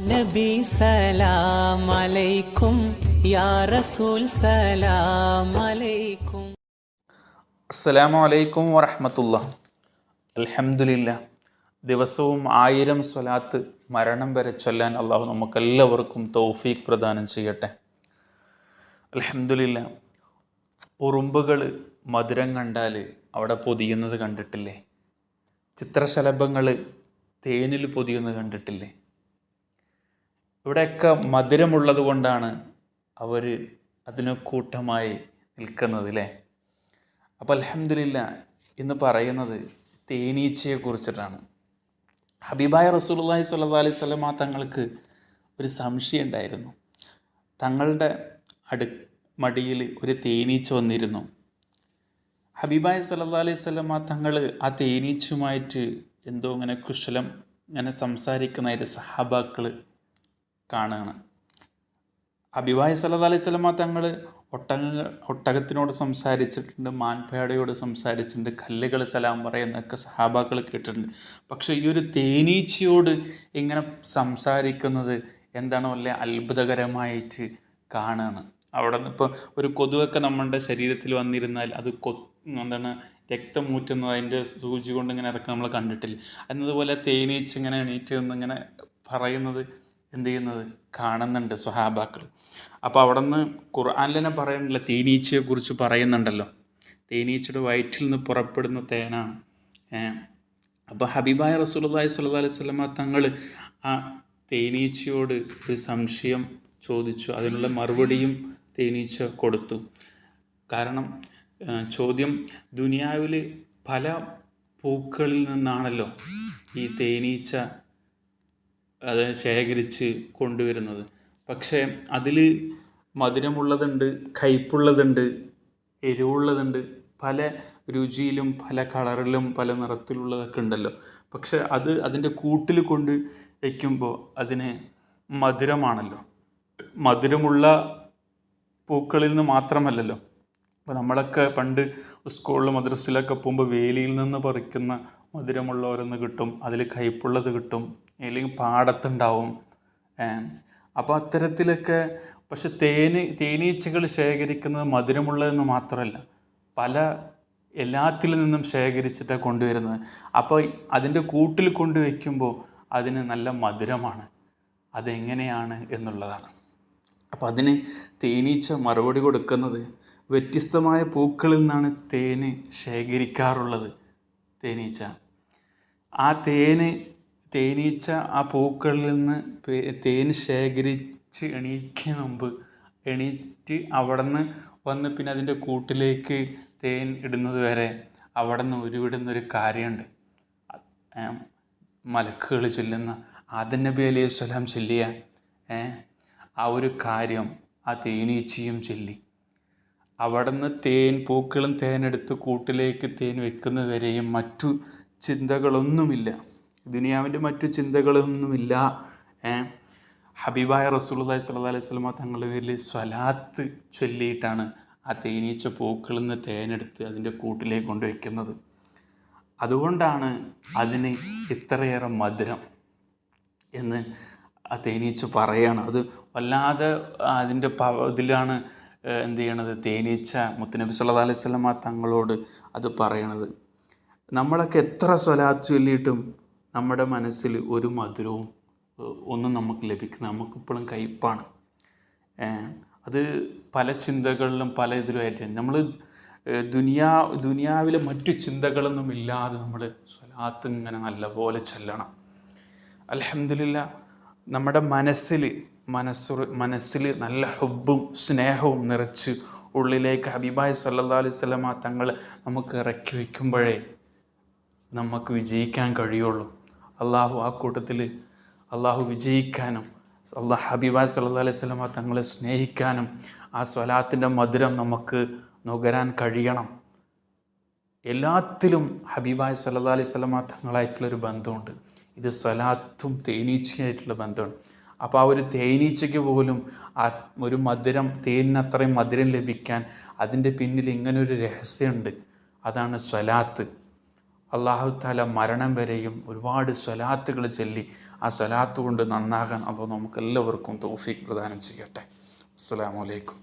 നബി സലാം അലൈക്കും യാ റസൂൽ സലാം അലൈക്കും അസ്സലാമു അലൈക്കും വറഹമത്തുള്ള അൽഹംദുലില്ല ദിവസവും ആയിരം സ്വലാത്ത് മരണം വരെ ചൊല്ലാൻ അള്ളാഹു നമുക്കെല്ലാവർക്കും തൗഫീഖ് പ്രദാനം ചെയ്യട്ടെ. അൽഹംദുലില്ല ഉറുമ്പുകൾ മധുരം കണ്ടാൽ അവിടെ പൊതിയുന്നത് കണ്ടിട്ടില്ലേ? ചിത്രശലഭങ്ങൾ തേനിൽ പൊതിയുന്നത് കണ്ടിട്ടില്ലേ? ഇവിടെയൊക്കെ മധുരമുള്ളത് കൊണ്ടാണ് അവർ അതിന് കൂട്ടമായി നിൽക്കുന്നത് അല്ലേ അപ്പോൾ അലഹമില്ല ഇന്ന് പറയുന്നത് തേനീച്ചയെ കുറിച്ചിട്ടാണ്. ഹബീബായ റസൂലുള്ളാഹി സ്വല്ലല്ലാഹി അലൈഹി വസല്ലമ തങ്ങൾക്ക് ഒരു സംശയം ഉണ്ടായിരുന്നു. തങ്ങളുടെ അടു മടിയിൽ ഒരു തേനീച്ച വന്നിരുന്നു. ഹബീബായ സല്ലാ അലൈഹി വസല്ലമ തങ്ങൾ ആ തേനീച്ചുമായിട്ട് എന്തോ ഇങ്ങനെ കുശലം ഇങ്ങനെ സംസാരിക്കുന്നതായിട്ട് സഹാബാക്കൾ കാണുകയാണ്. അബിവാഹി സല്ലല്ലാഹു അലൈഹി സ്വലമ തങ്ങൾ ഒട്ടക ഒട്ടകത്തിനോട് സംസാരിച്ചിട്ടുണ്ട് മാൻപേടയോട് സംസാരിച്ചിട്ടുണ്ട് കല്ലുകൾ സലാം പറയുന്നൊക്കെ സഹാബാക്കൾ കേട്ടിട്ടുണ്ട്. പക്ഷേ ഈ ഒരു തേനീച്ചയോട് ഇങ്ങനെ സംസാരിക്കുന്നത് എന്താണ് വല്ല അത്ഭുതകരമായിട്ട് കാണുകയാണ്. അവിടെ നിന്ന് ഇപ്പോൾ ഒരു കൊതുകൊക്കെ നമ്മളുടെ ശരീരത്തിൽ വന്നിരുന്നാൽ അത് കൊ എന്താണ് രക്തം മൂറ്റുന്നത് അതിന്റെ സൂചി കൊണ്ട് ഇങ്ങനെ ഇറക്കുക നമ്മൾ കണ്ടിട്ടില്ല. എന്നതുപോലെ തേനീച്ച ഇങ്ങനെ എണീറ്റ് നിന്ന് ഇങ്ങനെ പറയുന്നത് എന്ത് ചെയ്യുന്നത്? കാണുന്നുണ്ട് സ്വഹാബാക്കൾ. അപ്പോൾ അവിടെ നിന്ന് ഖുർആാനിൽ തന്നെ പറയുന്നില്ല തേനീച്ചയെക്കുറിച്ച് പറയുന്നുണ്ടല്ലോ. തേനീച്ചയുടെ വയറ്റിൽ നിന്ന് പുറപ്പെടുന്ന തേനാണ്. അപ്പോൾ ഹബീബായ റസൂലുള്ളാഹി സ്വല്ലല്ലാഹി അലൈഹി സ്വലമ തങ്ങൾ ആ തേനീച്ചയോട് ഒരു സംശയം ചോദിച്ചു. അതിനുള്ള മറുപടിയും തേനീച്ച കൊടുത്തു. കാരണം ചോദ്യം ദുനിയാവിൽ പല പൂക്കളിൽ നിന്നാണല്ലോ ഈ തേനീച്ച അത് ശേഖരിച്ച് കൊണ്ടുവരുന്നത്. പക്ഷേ അതിൽ മധുരമുള്ളതുണ്ട് കയ്പുള്ളതുണ്ട് എരിവുള്ളതുണ്ട് പല രുചിയിലും പല കളറിലും പല നിറത്തിലുള്ളതൊക്കെ ഉണ്ടല്ലോ. പക്ഷെ അത് അതിന്റെ കൂട്ടിൽ കൊണ്ട് വയ്ക്കുമ്പോൾ അതിന് മധുരമാണല്ലോ. മധുരമുള്ള പൂക്കളിൽ നിന്ന് മാത്രമല്ലല്ലോ. അപ്പോൾ നമ്മളൊക്കെ പണ്ട് സ്കൂളിൽ മദ്രസയിലൊക്കെ പോകുമ്പോൾ വേലിയിൽ നിന്ന് പറിക്കുന്ന മധുരമുള്ള ഓരോന്ന് കിട്ടും അതിൽ കയ്പുള്ളത് കിട്ടും അല്ലെങ്കിൽ പാടത്തുണ്ടാവും. അപ്പോൾ അത്തരത്തിലൊക്കെ പക്ഷെ തേന് തേനീച്ചകൾ ശേഖരിക്കുന്നത് മധുരമുള്ളതെന്ന് മാത്രമല്ല പല എല്ലാത്തിൽ നിന്നും ശേഖരിച്ചിട്ടാണ് കൊണ്ടുവരുന്നത്. അപ്പോൾ അതിന്റെ കൂട്ടിൽ കൊണ്ടുവയ്ക്കുമ്പോൾ അതിന് നല്ല മധുരമാണ്. അതെങ്ങനെയാണ് എന്നുള്ളതാണ്. അപ്പോൾ അതിന് തേനീച്ച മറുപടി കൊടുക്കുന്നത് വ്യത്യസ്തമായ പൂക്കളിൽ നിന്നാണ് തേന് ശേഖരിക്കാറുള്ളത് തേനീച്ച. ആ തേന് തേനീച്ച ആ പൂക്കളിൽ നിന്ന് തേൻ ശേഖരിച്ച് എണീക്കുന്ന മുമ്പ് എണീറ്റ് അവിടെ നിന്ന് വന്ന് പിന്നെ അതിന്റെ കൂട്ടിലേക്ക് തേൻ ഇടുന്നത് വരെ അവിടെ നിന്ന് ഉരുവിടുന്നൊരു കാര്യമുണ്ട്. മലക്കുകൾ ചൊല്ലുന്ന ആദൻ അലൈഹി സ്വലാം ചൊല്ലിയ ആ ഒരു കാര്യം ആ തേനീച്ചയും ചൊല്ലി. അവിടുന്ന് തേൻ പൂക്കളും തേനെടുത്ത് കൂട്ടിലേക്ക് തേൻ വെക്കുന്നതുവരെയും മറ്റു ചിന്തകളൊന്നുമില്ല. ദുനിയാവിന്റെ മറ്റു ചിന്തകളൊന്നുമില്ല. ഹബീബായ റസൂലുള്ളാഹി സ്വല്ലല്ലാഹി അലൈഹി സ്വലമ തങ്ങളുടെ പേരിൽ സ്വലാത്ത് ചൊല്ലിയിട്ടാണ് ആ തേനീച്ച പൂക്കളിൽ നിന്ന് തേനെടുത്ത് അതിന്റെ കൂട്ടിലേക്ക് കൊണ്ടുവയ്ക്കുന്നത്. അതുകൊണ്ടാണ് അതിന് ഇത്രയേറെ മധുരം എന്ന് ആ തേനീച്ച പറയാണ്. അത് വല്ലാതെ അതിന്റെ പവ ഇതിലാണ് എന്ത് ചെയ്യണത്? തേനീച്ച മുത്തനബി സല്ലാ അലൈഹി സ്വലമ തങ്ങളോട് അത് പറയണത്. നമ്മളൊക്കെ എത്ര സ്വലാത്ത് ചൊല്ലിയിട്ടും നമ്മുടെ മനസ്സിൽ ഒരു മധുരവും ഒന്നും നമുക്ക് ലഭിക്കുന്ന നമുക്കിപ്പോഴും കയ്പാണ്. ഏഹ്, അത് പല ചിന്തകളിലും പല ഇതിലുമായിട്ട് നമ്മൾ ദുനിയാ ദുനിയാവിലെ മറ്റു ചിന്തകളൊന്നും ഇല്ലാതെ നമ്മൾ സ്വലാത്ത് ഇങ്ങനെ നല്ലപോലെ ചെല്ലണം. അലഹമില്ല നമ്മുടെ മനസ്സിൽ മനസ്സു മനസ്സിൽ നല്ല ഹബ്ബും സ്നേഹവും നിറച്ച് ഉള്ളിലേക്ക് ഹബീബായ് സല്ലാ അലൈഹി തങ്ങൾ നമുക്ക് ഇറക്കി വയ്ക്കുമ്പോഴേ നമുക്ക് വിജയിക്കാൻ കഴിയുള്ളൂ. അള്ളാഹു ആ കൂട്ടത്തിൽ അള്ളാഹു വിജയിക്കാനും അള്ളാഹ് ഹബീബാ സല്ലാ അലൈഹി സ്വലമ തങ്ങളെ സ്നേഹിക്കാനും ആ സ്വലാത്തിന്റെ മധുരം നമുക്ക് നുകരാൻ കഴിയണം. എല്ലാത്തിലും ഹബീബായ് സല്ലാ അലൈഹി സ്വലമ തങ്ങളായിട്ടുള്ളൊരു ബന്ധമുണ്ട്. ഇത് സ്വലാത്തും തേനീച്ചയായിട്ടുള്ള ബന്ധമാണ്. അപ്പോൾ ആ ഒരു തേനീച്ചയ്ക്ക് പോലും ആ ഒരു മധുരം തേനിന് അത്രയും മധുരം ലഭിക്കാൻ അതിന്റെ പിന്നിൽ ഇങ്ങനൊരു രഹസ്യമുണ്ട്. അതാണ് സ്വലാത്ത്. അള്ളാഹു താല മരണം വരെയും ഒരുപാട് സ്വലാത്തുകൾ ചൊല്ലി ആ സ്വലാത്ത് കൊണ്ട് നന്നാകാൻ അപ്പോൾ നമുക്കെല്ലാവർക്കും തൗഫീഖ് പ്രദാനം ചെയ്യട്ടെ. അസ്സാം വലൈക്കും